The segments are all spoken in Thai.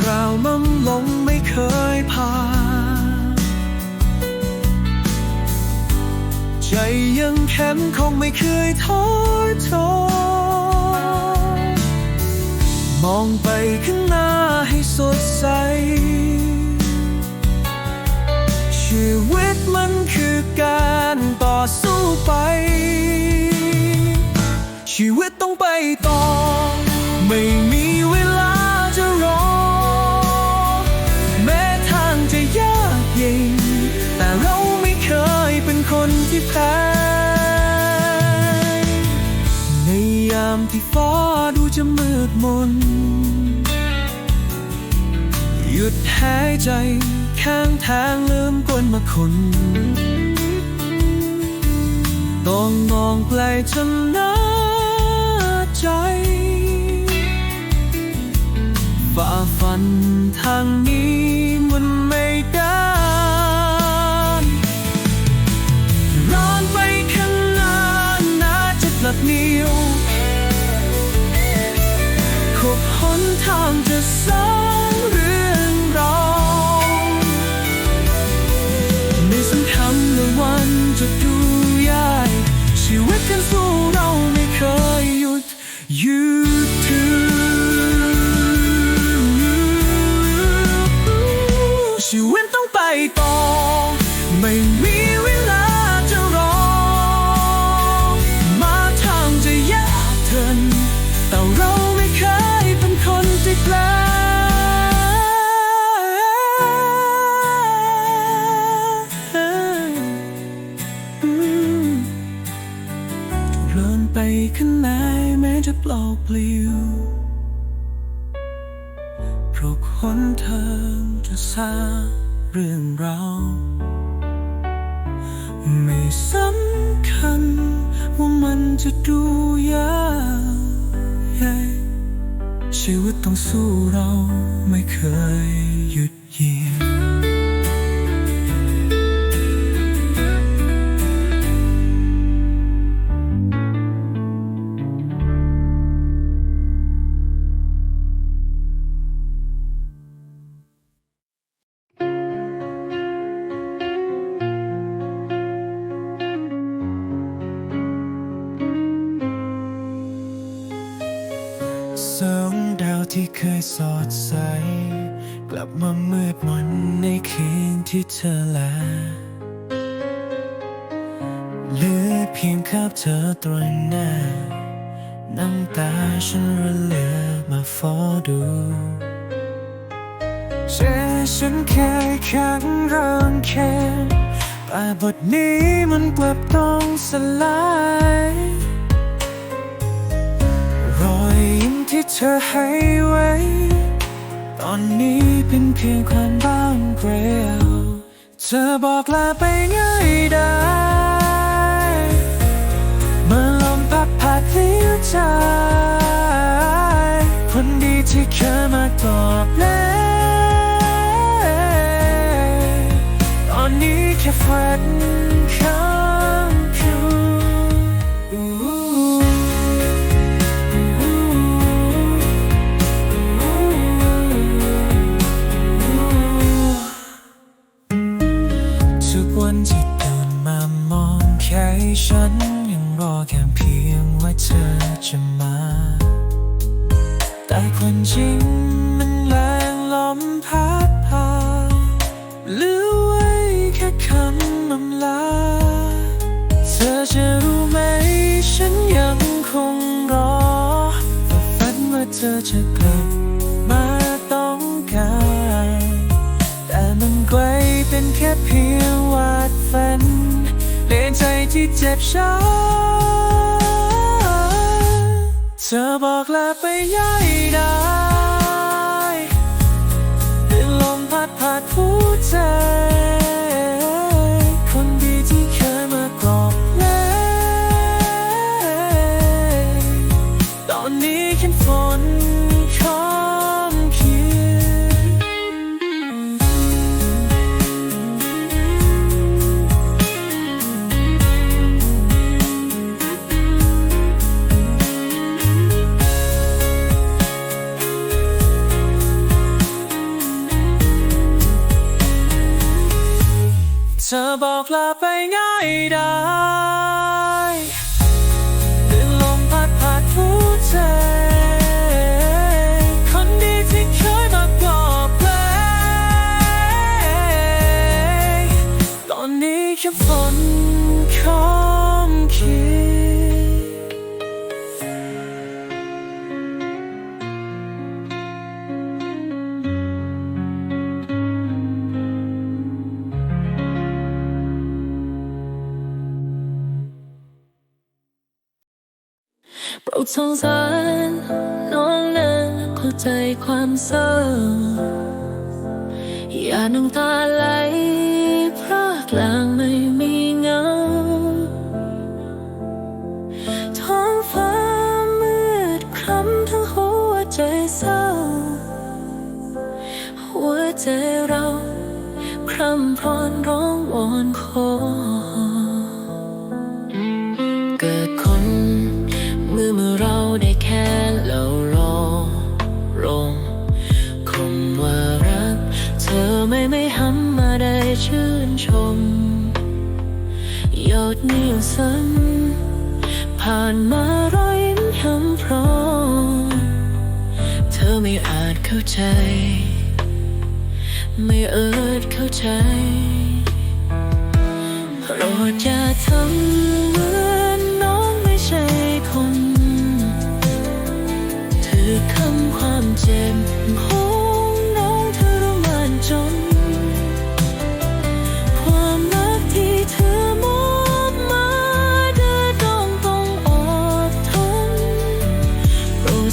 คราวมั่มลงไม่เคยผ่านใจยังแข็งคงไม่เคยท้อทอยมองไปข้างหน้าให้สดใส ชีวิตมันคือการต่อสู้ไป ชีวิตต้องไปต่อไม่ ดูจะมืดมน หยุดหายใจข้างทางลืมกวนมาคนต้องมองไกลจนน่าใจฝ่าฟันทางนี้มันไม่ได้ร้อนไปข้างหน้าน่าจะกลัดเหนียวางจะสร้างเรื่องราวในสังคำและวันจะดูยากชีวิตกันสู้เราไม่เคยหยุดหยุด เปล่าเปลี่ยวเพราะคนเธอจะสร้างเรื่องเรา ไม่สำคัญว่ามันจะดูยากใหญ่ชีวิตต้องสู้เราไม่เคยหยุดเยียง มืดมนในคืนที่เธอลาเหลือเพียงคาบเธอตรงหน้า น้ำตาฉันระเลือมาเฝ้าดูเชื่อฉันเคยขังรังแค่แต่บทนี้มันกลับต้องสลายรอยยิ้มที่เธอให้ไว้ อนนี้เป็นเพียงความบ้างเกลียวเธอบอกลาไปง่ายได้เมื่อลมพัดผ่านเลี้ยวใจคนดีที่เคยมาตอบแลตอนนี้แค่ฝัน ธอจะกลับมาต้องการแต่มันไกลเป็นแค่เพียงวาดฝันเลี่ยนใจที่เจ็บช้ำเธอบอกลาไปย่ายได้ลมพัดผ่านผู้ใจ ล โปราสงสารน้องนะเข้าใจความเศร้า อย่าน้ำตาไหลเพราะกลางไม่มี ซ้ำผ่านมารอยยิ้มคำพร้อมเธอไม่อาจเข้าใจ ไม่เอิดเข้าใจโปรดอย่าทำ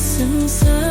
โป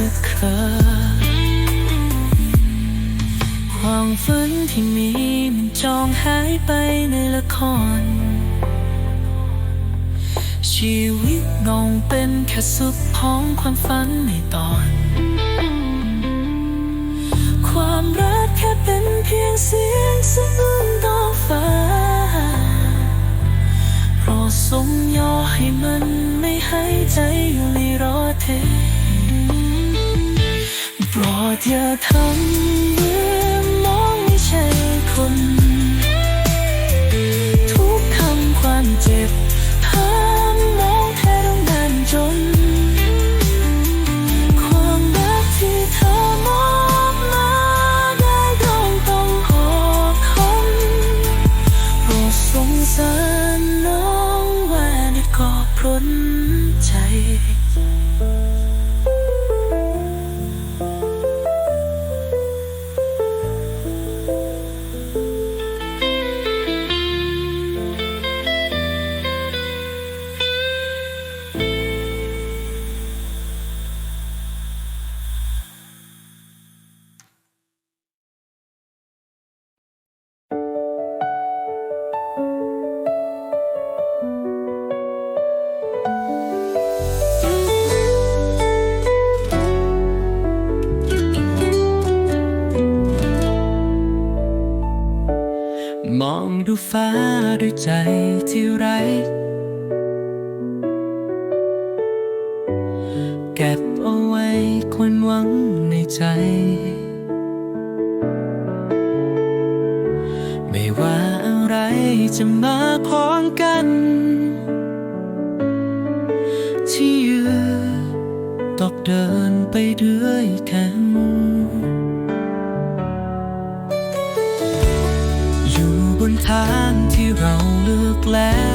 สักคราความฝันที่มีมันจองหายไปในละคร ชีวิตนองเป็นแค่สุดของความฝันในตอน ความรักแค่เป็นเพียงเสียงสะอื้นต่อฟ้าโปรดทรงย่อให้มันไม่หายใจอยู่ในรอเท โปรดอย่าทำเหมือนน้องไม่ใช่คน ด้วยใจที่ไร้เก็บเอาไว้ความหวังในใจ ไม่ว่าอะไรจะมาพร้อมกัน ที่ยืนตอกเดินไปด้วยกันอยู่บนทาง ที่เร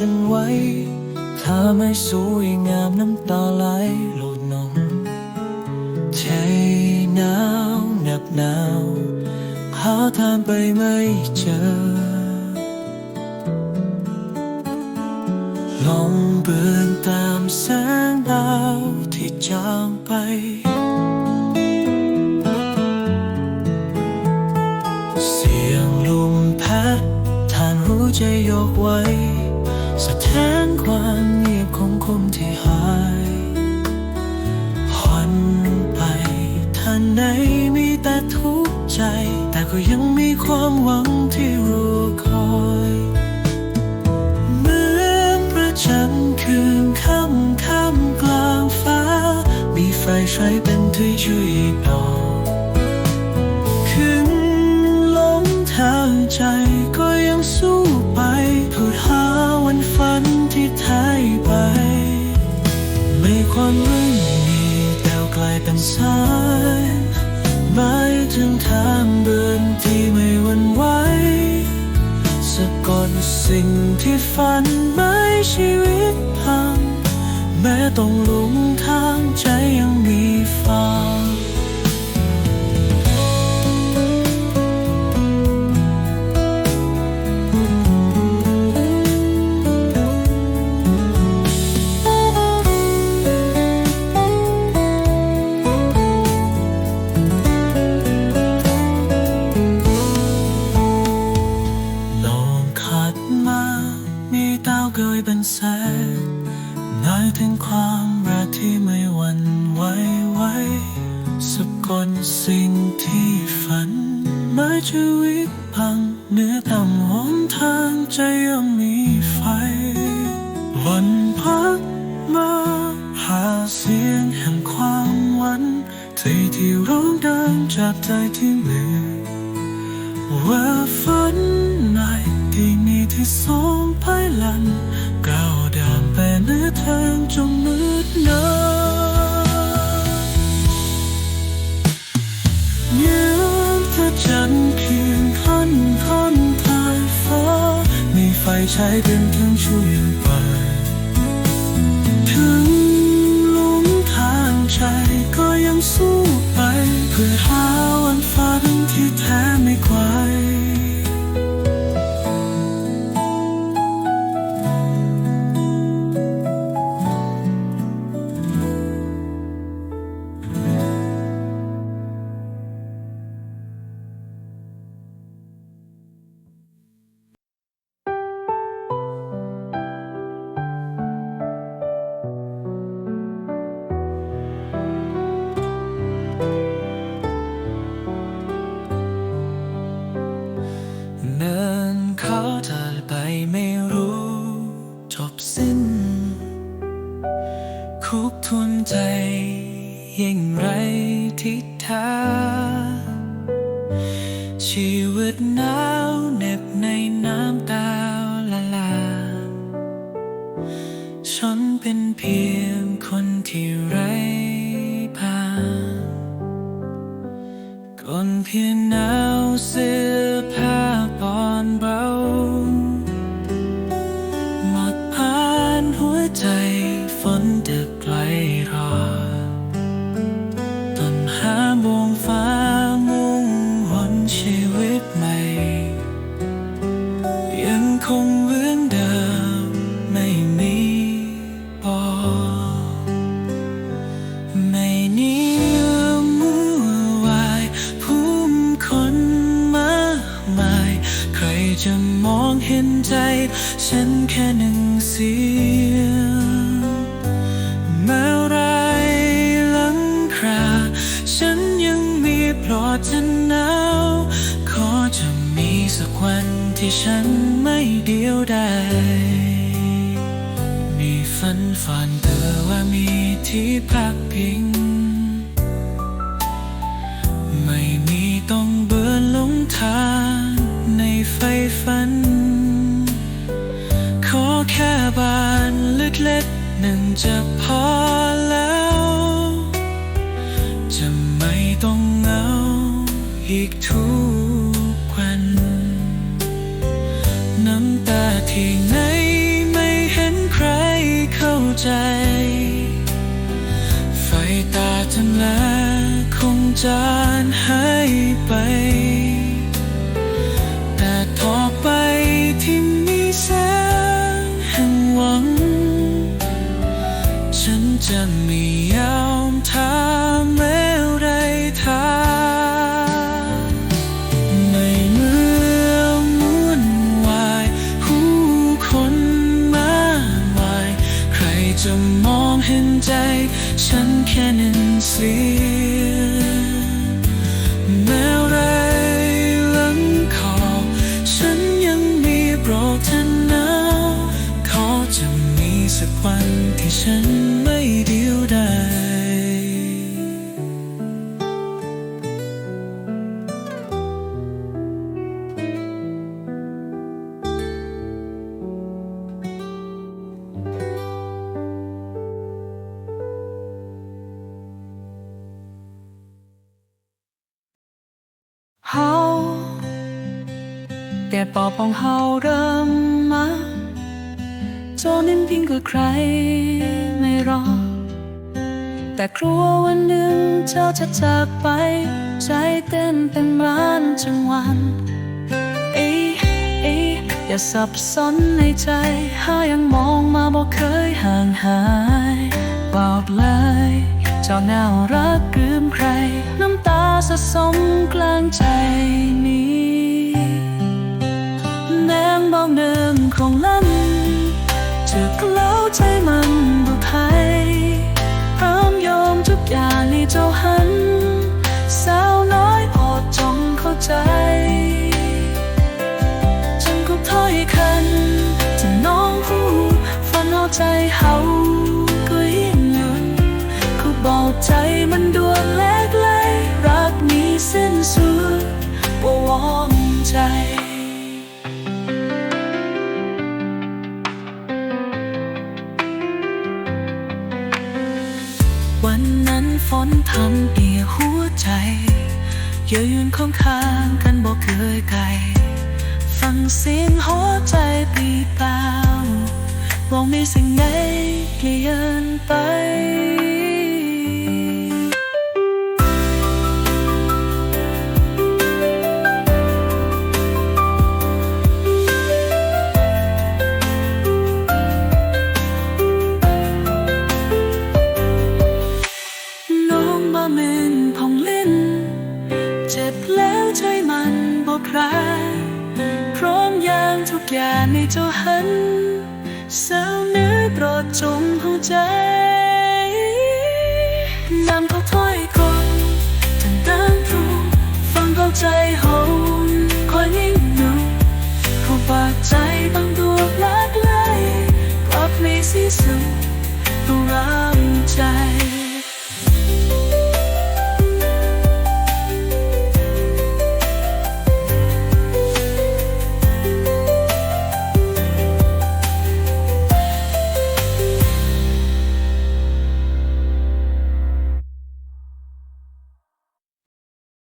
ฉันไว้ ถ้าไม่สวยงามน้ำตาไหลหลุดนองใจหนาวเหนับหนาวหาทางไปไม่เจอ ลองเบือนตามแสงดาวที่จางไปเสียงลมพัดทานหัวใจโยกไว้ สะท้านความเงียบของคนที่หายหันไปท่านไหนมีแต่ทุกข์ใจ แต่ก็ยังมีความหวังที่รอคอยเหมือนพระจันคืนค่ำค่ำกลางฟ้า มีไฟใช้เป็นที่ช่วยบอ ความไม่มีแต่วกลายเป็นสายหมายถึงทางเดินที่ไม่หวั่นไหวสะกดสิ่งที่ฝันไม่ชีวิตพัง แม้ต้องหลงทางใจยังมีฟ้า เกยเป็นแสงนายถึงความรักที่ไม่หวั่นไหวไหวสะกลสิ่งที่ฝันหมายชีวิต ใช้เป็นทั้งช่วยไป ถึงลุมทางใจก็ยังสู้ไป เพื่อหาวันฝันที่แท้ไม่ไกล มีฝันฝันเธอว่ามีที่พักพิง ไม่มีต้องเบื่อหลงทางในไฟฝัน ขอแค่บ้านเล็กๆหนึ่งจะพอแล้ว ค ต่ปอบของเฮาเริ่มมาโจนินพิงกับใครไม่รอ แต่กลัววันหนึ่งเจ้าจะจากไป ใจเต้นเป็นร้านจังหวันเอ้ยเอ้ยอย่าสับสนในใจหายังมองมาบอกเคยห่างหายบอกเลยเจ้าแน่ารักลืมใคร น้ำตาสะสมกลางใจนี้ แนงบองเดิมคงลั่นจะกเล้าใจมันบุไทยพร้อมยอมทุกอย่างในเจ้าหันสาวน้อยโปรดจงเข้าใจฉันก็ถอยคันจะน้องผู้ฝันเอาใจเฮา นั้นทำเปียหัวใจเยืนข้างข้างกันบอกเคยไกลฟังเสียงหัวใจตีเปล่ามองมีสิ่งไหนเปลี่ยนไป ทุกอย่างในเจ้าหันสาวเนื้อโปรดจงเข้าใจนำเขาถ้อยก่อนถึงตั้งรูฟังเข้าใจหนคอยนิ่งหนูเขาปากใจบางดวงลักไหลกลับมีสิ้นสุดต้องรัก